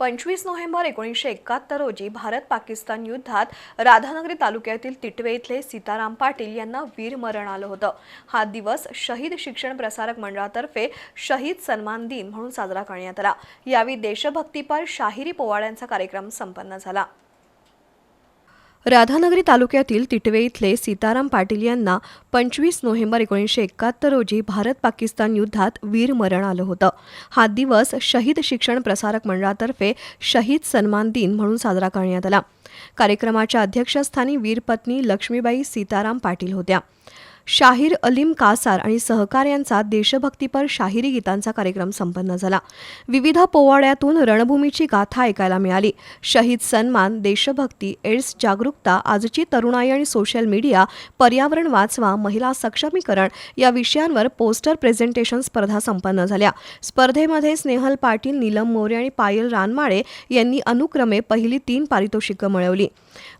पंचवीस नोव्हेंबर एकोणीसशे एकाहत्तर रोजी भारत पाकिस्तान युद्धात राधानगरी तालुक्यातील तिटवे इथले सीताराम पाटील यांना वीरमरण आलं होतं. हा दिवस शहीद शिक्षण प्रसारक मंडळातर्फे शहीद सन्मान दिन म्हणून साजरा करण्यात आला. यावेळी देशभक्तीपर शाहिरी पोवाड्यांचा कार्यक्रम संपन्न झाला. राधानगरी तालुक्यातील तिटवे इथले सीताराम पाटील यांना पंचवीस नोव्हेंबर एकोणीसशे एकाहत्तर रोजी भारत पाकिस्तान युद्धात वीर मरण आलं होतं. हा दिवस शहीद शिक्षण प्रसारक मंडळातर्फे शहीद सन्मान दिन म्हणून साजरा करण्यात आला. कार्यक्रमाच्या अध्यक्षस्थानी वीरपत्नी लक्ष्मीबाई सीताराम पाटील होत्या. शाहीर अलीम कासार आणि सहकार्यांचा देशभक्तीपर शाहिरी गीतांचा कार्यक्रम संपन्न झाला. विविध पोवाड्यातून रणभूमीची गाथा ऐकायला मिळाली. शहीद सन्मान देशभक्ती एड्स जागरूकता आजची तरुणाई आणि सोशल मीडिया पर्यावरण वाचवा महिला सक्षमीकरण या विषयांवर पोस्टर प्रेझेंटेशन स्पर्धा संपन्न झाल्या. स्पर्धेमध्ये स्नेहल पाटील नीलम मोरे आणि पायल रानमाळे यांनी अनुक्रमे पहिली तीन पारितोषिकं मिळवली.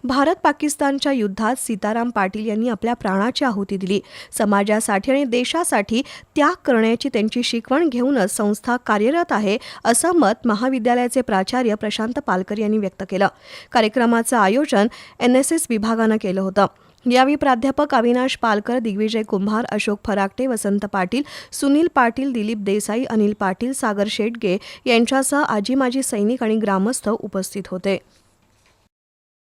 भारत पाकिस्तानच्या युद्धात सीताराम पाटील यांनी आपल्या प्राणाची आहुती दिली. दिली समाजासाठी आणि देशासाठी त्याग करण्याची त्यांची शिकवण घेऊनच संस्था कार्यरत आहे असं मत महाविद्यालयाचे प्राचार्य प्रशांत पालकर यांनी व्यक्त केलं. कार्यक्रमाचं आयोजन एन एस एस विभागानं केलं होतं. यावेळी प्राध्यापक अविनाश पालकर दिग्विजय कुंभार अशोक फराकटे वसंत पाटील सुनील पाटील दिलीप देसाई अनिल पाटील सागर शेटगे यांच्यासह आजी माजी सैनिक आणि ग्रामस्थ उपस्थित होते.